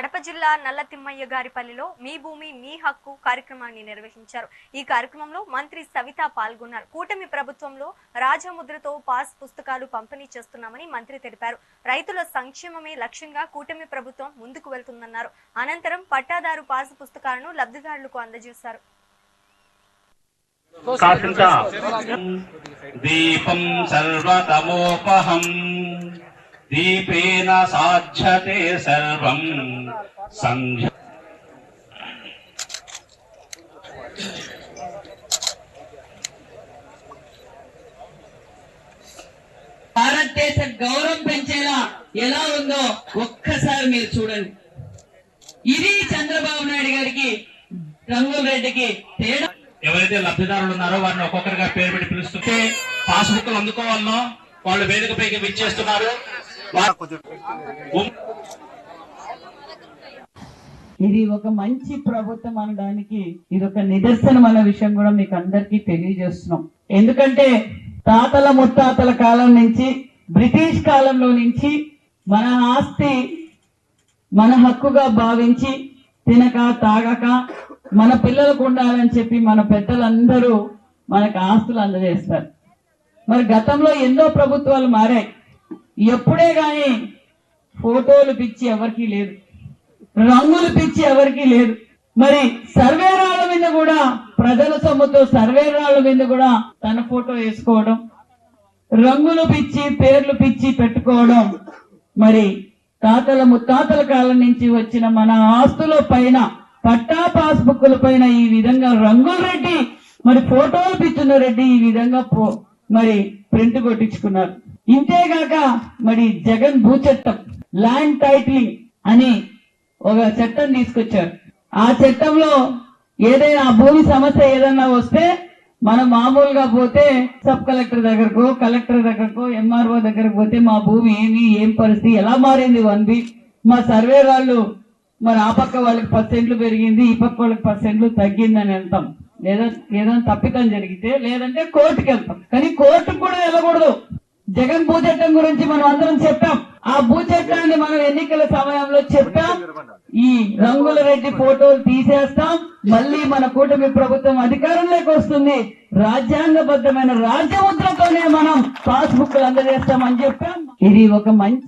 కడప జిల్లా నల్లతిమ్మయ్య గారిపల్లిలో మీ భూమి మీ హక్కు కార్యక్రమాన్ని నిర్వహించారు. ఈ కార్యక్రమంలో మంత్రి సవిత పాల్గొన్నారు. కూటమి ప్రభుత్వంలో రాజముద్రతో పాస్ పుస్తకాలు పంపిణీ చేస్తున్నామని మంత్రి తెలిపారు. రైతుల సంక్షేమమే లక్ష్యంగా కూటమి ప్రభుత్వం ముందుకు వెళ్తుందన్నారు. అనంతరం పట్టాదారు పాస్ పుస్తకాలను లబ్ధిదారులకు అందజేశారు. దీపం సర్వతమోపహం. దీపేన సాధ్యతే సర్వం సంధ్య భారతదేశ గౌరవం పెంచేలా ఎలా ఉందో ఒక్కసారి మీరు చూడండి. ఇది చంద్రబాబు నాయుడు గారికి రంగుల రెడ్డికి తేడా ఎవరైతే లబ్ధిదారులు ఉన్నారో వారిని ఒక్కొక్కరిగా పేరు పెట్టి పిలుస్తుంటే పాస్బుక్లు అందుకోవాలనో వాళ్ళు వేదికపైకి విచ్చేస్తున్నారు. ఇది ఒక మంచి ప్రభుత్వం అనడానికి ఇది ఒక నిదర్శనం అనే విషయం కూడా మీకు అందరికీ తెలియజేస్తున్నాం. ఎందుకంటే తాతల ముత్తాతల కాలం నుంచి బ్రిటిష్ కాలంలో నుంచి మన ఆస్తి మన హక్కుగా భావించి తినక తాగక మన పిల్లలకు ఉండాలని చెప్పి మన పెద్దలందరూ మనకు ఆస్తులు అందజేస్తారు. మరి గతంలో ఎన్నో ప్రభుత్వాలు మారాయి. ఎప్పుడే గాని ఫోటోలు పిచ్చి ఎవరికీ లేదు. రంగులు పిచ్చి ఎవరికీ లేదు. మరి సర్వే రాళ్ళ మీద కూడా ప్రజల సొమ్ముతో సర్వే రాళ్ళ మీద కూడా తన ఫోటో వేసుకోవడం రంగులు పిచ్చి పేర్లు పిచ్చి పెట్టుకోవడం మరి తాతల ముత్తాతల కాలం నుంచి వచ్చిన మన ఆస్తుల పైన పట్టా పాస్బుక్ల పైన ఈ విధంగా రంగుల రెడ్డి మరి ఫోటోలు పిచ్చున్న రెడ్డి ఈ విధంగా పో- మరి ప్రింట్ కొట్టించుకున్నారు. ఇంతేగాక మరి జగన్ భూ చట్టం ల్యాండ్ టైటిలింగ్ అని ఒక చట్టం తీసుకొచ్చారు ఆ చట్టంలో ఏదైనా ఆ భూమి సమస్య ఏదైనా వస్తే మనం మామూలుగా పోతే సబ్ కలెక్టర్ దగ్గరకు కలెక్టర్ దగ్గరకు ఎంఆర్ఓ దగ్గరకు పోతే మా భూమి ఏమి ఏం పరిస్థితి ఎలా మారింది వన్ మా సర్వే వాళ్ళు మరి ఆ పక్క వాళ్ళకి పర్సెంట్లు పెరిగింది ఈ పక్క వాళ్ళకి పర్సెంట్లు తగ్గిందని వెళ్తాం. లేదా ఏదైనా తప్పితం జరిగితే లేదంటే కోర్టుకి వెళ్తాం. కానీ కోర్టుకు కూడా వెళ్ళకూడదు. జగన్ భూ చట్టం గురించి మనం అందరం చెప్పాం. ఆ భూచట్టాన్ని మనం ఎన్నికల సమయంలో చెప్పాం. ఈ రంగుల రెడ్డి ఫోటోలు తీసేస్తాం. మళ్ళీ మన కూటమి ప్రభుత్వం అధికారంలోకి వస్తుంది. రాజ్యాంగబద్ధమైన రాజ్యముద్రతోనే మనం పాస్బుక్లు అందజేస్తామని చెప్పాం. ఇది ఒక మంచి